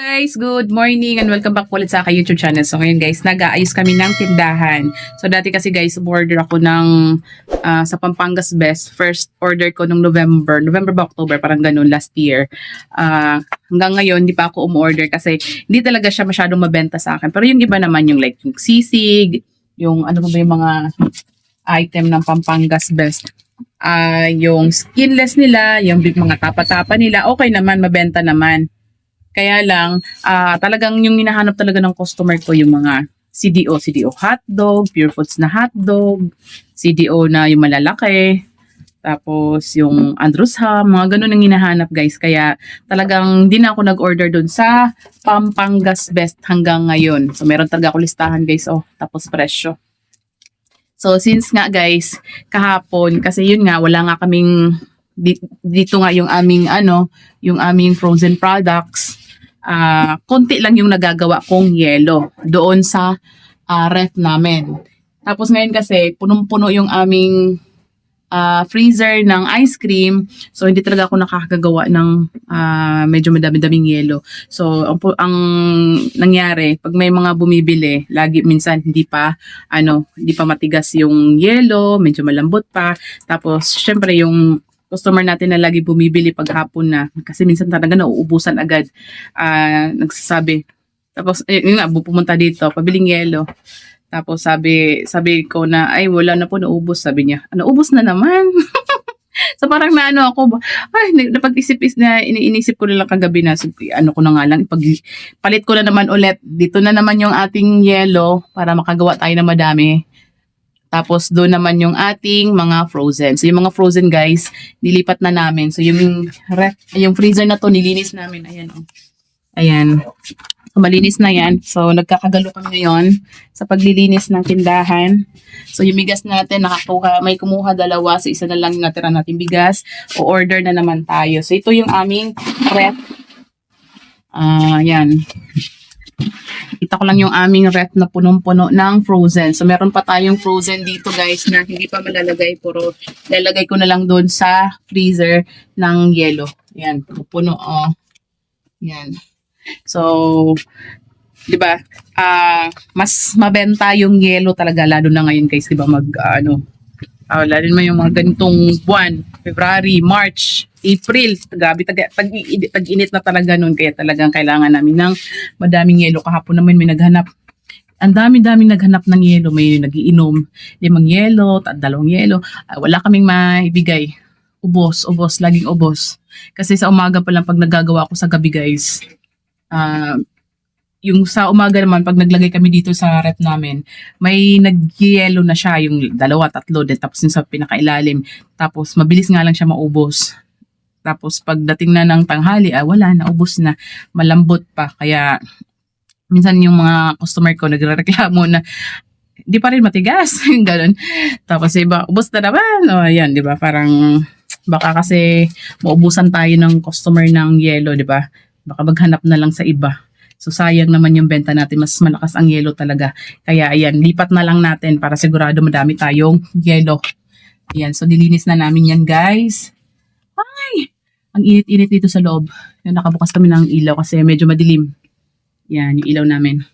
guys, good morning and welcome back ulit sa aking YouTube channel. So ngayon guys, nag-aayos kami ng tindahan. So dati kasi guys, order ako ng ah, sa Pampangas Best. First order ko nung November, November ba October, parang ganun last year. Ah, hanggang ngayon, hindi pa ako umorder kasi hindi talaga siya masyadong mabenta sa akin. Pero yung iba naman yung like yung sisig, yung ano ba yung mga item ng Pampangas Best. Ah, yung skinless nila, yung mga tapa-tapa nila, okay naman, mabenta naman. Kaya lang, ah, talagang yung hinahanap talaga ng customer ko yung mga CDO, CDO hotdog, Pure Foods na hotdog, CDO na yung malalaki, tapos yung Andrews Ham, mga ganun ang hinahanap guys. Kaya talagang di na ako nag-order dun sa Pampangas Best hanggang ngayon. So meron talaga ako listahan guys, oh, tapos presyo. So since nga guys, kahapon, kasi yun nga, wala nga kaming, dito nga yung aming ano, yung aming frozen products, ah konti lang yung nagagawa kong yelo doon sa ah, ref namin. Tapos ngayon kasi, punong-puno yung aming ah, freezer ng ice cream. So, hindi talaga ako nakakagawa ng ah, medyo madami-daming yelo. So, ang, ang nangyari, pag may mga bumibili, lagi minsan hindi pa, ano, hindi pa matigas yung yelo, medyo malambot pa. Tapos, syempre, yung customer natin na lagi bumibili pag hapon na, kasi minsan talaga nauubusan agad, ah, nagsasabi, tapos, yun nga, pumunta dito, pabiling yelo. Tapos sabi, sabi ko na, ay wala na po, naubos. Sabi niya, "Ah, naubos na naman. so parang naano ako, ba- ay, na- napag-isip is na, iniisip ko na lang kagabi na, so, ano ko na nga lang, ipag, palit ko na naman ulit. Dito na naman yung ating yellow para makagawa tayo ng madami. Tapos doon naman yung ating mga frozen. So yung mga frozen guys, nilipat na namin. So yung ref, yung freezer na to nilinis namin. Ayan oh. Ayan. So malinis na yan. So nagkakagalo kami ngayon sa paglilinis ng tindahan. So yung bigas natin nakakuha, may kumuha dalawa. So isa na lang yung natira natin bigas. O order na naman tayo. So ito yung aming ref. Ah, yan. Kita ko lang yung aming ref na punong-puno ng frozen. So, meron pa tayong frozen dito, guys, na hindi pa malalagay. Puro lalagay ko na lang doon sa freezer ng yellow. Yan, puno, oh. Yan. So, di ba, ah mas mabenta yung yellow talaga, lalo na ngayon, guys, di mag, ah, ano, ah, lalo na yung mga ganitong buwan, February, March, April, gabi, tag, tag, tag-init na talaga noon, kaya talagang kailangan namin ng madaming yelo. Kahapon naman may naghanap. Ang dami-daming naghanap ng yelo. May nagiinom, limang yelo, dalawang yelo. Ah, wala kaming maibigay. Ubos, ubos, laging ubos. Kasi sa umaga pa lang pag nagagawa ko sa gabi guys, ah, yung sa umaga naman, pag naglagay kami dito sa rep namin, may nag-yellow na siya, yung dalawa, tatlo, din, tapos yung sa pinakailalim. Tapos mabilis nga lang siya maubos. Tapos pagdating na ng tanghali, ah, wala, naubos na. Malambot pa. Kaya minsan yung mga customer ko nagrereklamo na di pa rin matigas. Ganun. Tapos iba, ubos na naman. O, ayan, di ba? Parang baka kasi maubusan tayo ng customer ng yellow, di ba? Baka maghanap na lang sa iba. So sayang naman yung benta natin, mas malakas ang yellow talaga. Kaya ayan, lipat na lang natin para sigurado madami tayong yellow. Ayan, so nilinis na namin yan guys. Ang init-init dito sa loob. Yan, nakabukas kami ng ilaw kasi medyo madilim. Yan, yung ilaw namin.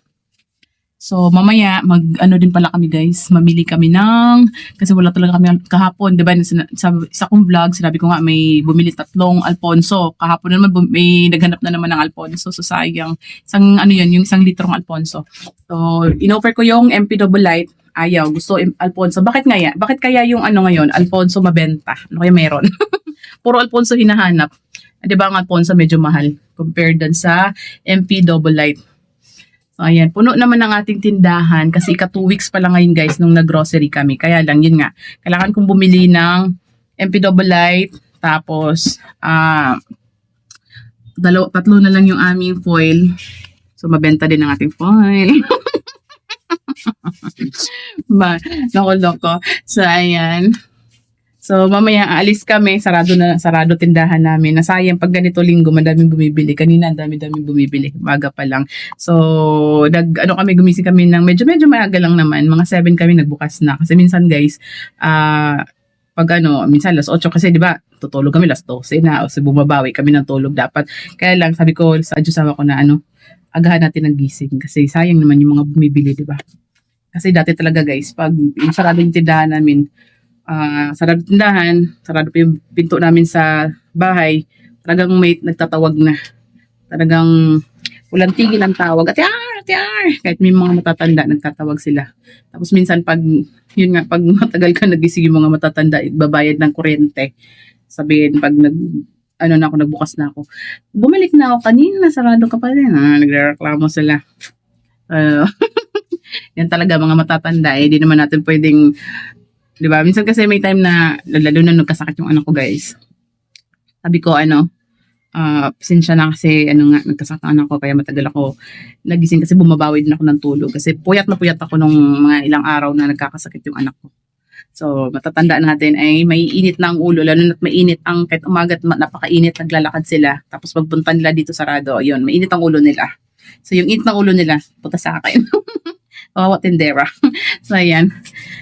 So, mamaya, mag, ano din pala kami guys, mamili kami ng, kasi wala talaga kami kahapon, di ba, sa, sa, sa kong vlog, sinabi ko nga, may bumili tatlong Alfonso. Kahapon naman, bum- may naghanap na naman ng Alfonso. So, sayang, isang, ano yun, yung isang litrong Alfonso. So, inoffer ko yung MP Double Light, ayaw, gusto Alfonso. Bakit nga ya? Bakit kaya yung ano ngayon, Alfonso mabenta? Ano kaya meron? Puro Alfonso hinahanap. Di ba ang Alfonso medyo mahal compared dun sa MP Double Light. So, ayan. Puno naman ang ating tindahan kasi ika two weeks pa lang ngayon guys nung nag-grocery kami. Kaya lang, yun nga. Kailangan kong bumili ng MP Double Light. Tapos, ah, dalaw, tatlo na lang yung aming foil. So, mabenta din ang ating foil. ba, loko-loko. So, ayan. So, mamaya aalis kami, sarado na, sarado tindahan namin. Nasayang pag ganito linggo, madaming bumibili. Kanina, ang dami-daming bumibili. Maga pa lang. So, nag, ano kami, gumising kami ng medyo, medyo maaga lang naman. Mga 7 kami nagbukas na. Kasi minsan, guys, ah, pag ano, minsan las 8 kasi 'di ba, tutulog kami las 12 na o so bumabawi kami ng tulog dapat. Kaya lang sabi ko sa asawa ko na ano, agahan natin ng gising kasi sayang naman yung mga bumibili, 'di ba? Kasi dati talaga guys, pag sarado yung tindahan namin, ah sarado tindahan, sarado pa yung pinto namin sa bahay, talagang may nagtatawag na. Talagang walang tigil ang tawag. Ate Ar, Ate Ar! Kahit may mga matatanda, nagtatawag sila. Tapos minsan pag, yun nga, pag matagal ka nagising yung mga matatanda, babayad ng kuryente. Sabihin, pag nag, ano na ako, nagbukas na ako. Bumalik na ako kanina, sarado ka pa rin. Ah, nagreklamo sila. Ah, yan talaga, mga matatanda. Eh, di naman natin pwedeng, di ba? Minsan kasi may time na, lalo na nagkasakit yung anak ko, guys. Sabi ko, ano, ah, pasensya na kasi ano nga, nagkasakit ang anak ko kaya matagal ako nagising kasi bumabawi din ako ng tulog kasi puyat na puyat ako nung mga ilang araw na nagkakasakit yung anak ko. So, matatanda natin ay may init na ang ulo, lalo na't mainit ang, kahit umagat ma- napakainit, naglalakad sila. Tapos pagpunta nila dito sa Rado, yun, mainit ang ulo nila. So, yung init ng ulo nila, puta sa akin. Kawawa tindera. so, ayan.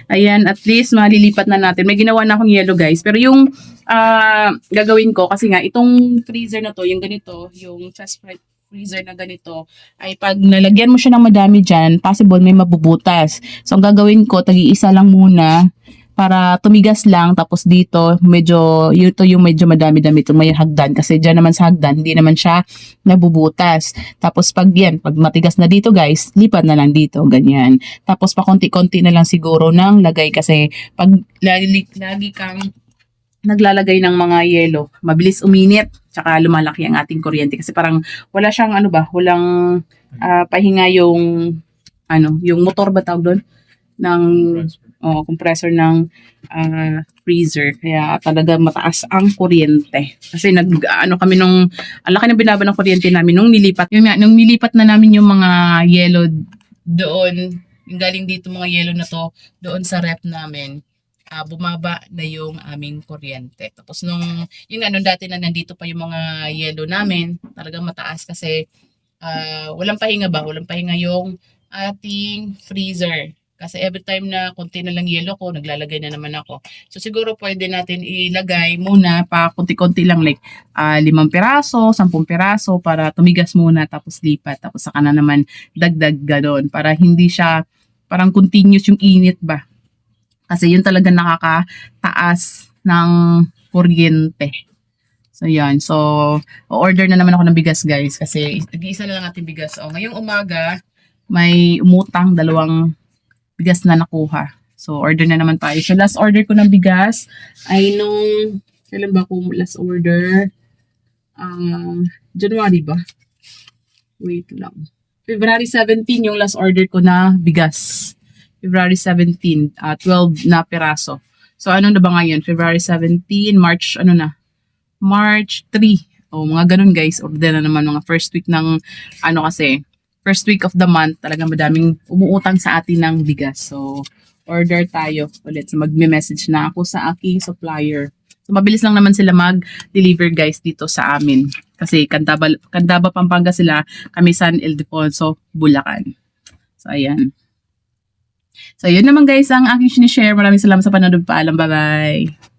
Ayan, at least malilipat na natin. May ginawa na akong yellow, guys. Pero yung ah gagawin ko, kasi nga, itong freezer na to, yung ganito, yung chest fre- freezer na ganito, ay pag nalagyan mo siya ng madami dyan, possible may mabubutas. So, ang gagawin ko, tagi-isa lang muna para tumigas lang tapos dito medyo yun to yung medyo madami-dami ito may hagdan kasi diyan naman sa hagdan hindi naman siya nabubutas. Tapos pag yan pag matigas na dito guys lipat na lang dito ganyan. Tapos pa konti-konti na lang siguro ng lagay kasi pag lagi, lagi kang naglalagay ng mga yelo mabilis uminit tsaka lumalaki ang ating kuryente. Kasi parang wala siyang ano ba walang ah, pahinga yung ano yung motor ba tawag doon? Ng oh, compressor ng ah, freezer. Kaya talaga mataas ang kuryente. Kasi nag ano kami nung ang laki ng binaba ng kuryente namin nung nilipat. Yun nga, nung nilipat na namin yung mga yellow doon, yung galing dito mga yellow na to, doon sa rep namin, ah, bumaba na yung aming kuryente. Tapos nung, yun nga, nung dati na nandito pa yung mga yellow namin, talagang mataas kasi ah, walang pahinga ba? Walang pahinga yung ating freezer. Kasi every time na konti na lang yellow ko, naglalagay na naman ako. So siguro pwede natin ilagay muna pa konti-konti lang like ah, limang piraso, sampung piraso para tumigas muna tapos lipat. Tapos saka na naman dagdag ganon para hindi siya parang continuous yung init ba. Kasi yun talaga nakakataas ng kuryente. So yan. So order na naman ako ng bigas guys kasi nag-iisa na lang ating bigas. O ngayong umaga may umutang dalawang bigas na nakuha. So, order na naman tayo. So, last order ko ng bigas ay nung, kailan ba ako last order? Um, January ba? Wait lang. February 17 yung last order ko na bigas. February 17, ah 12 na piraso. So, ano na ba ngayon? February 17, March, ano na? March 3. O, mga ganun guys. Order na naman mga first week ng, ano kasi, first week of the month, talagang madaming umuutang sa atin ng bigas. So, order tayo ulit. So, magme-message na ako sa aking supplier. So, mabilis lang naman sila mag-deliver guys dito sa amin. Kasi Candaba, Candaba Pampanga sila, kami San Ildefonso, Bulacan. So, ayan. So, yun naman guys ang aking sinishare. Maraming salamat sa panonood. Paalam. Bye-bye.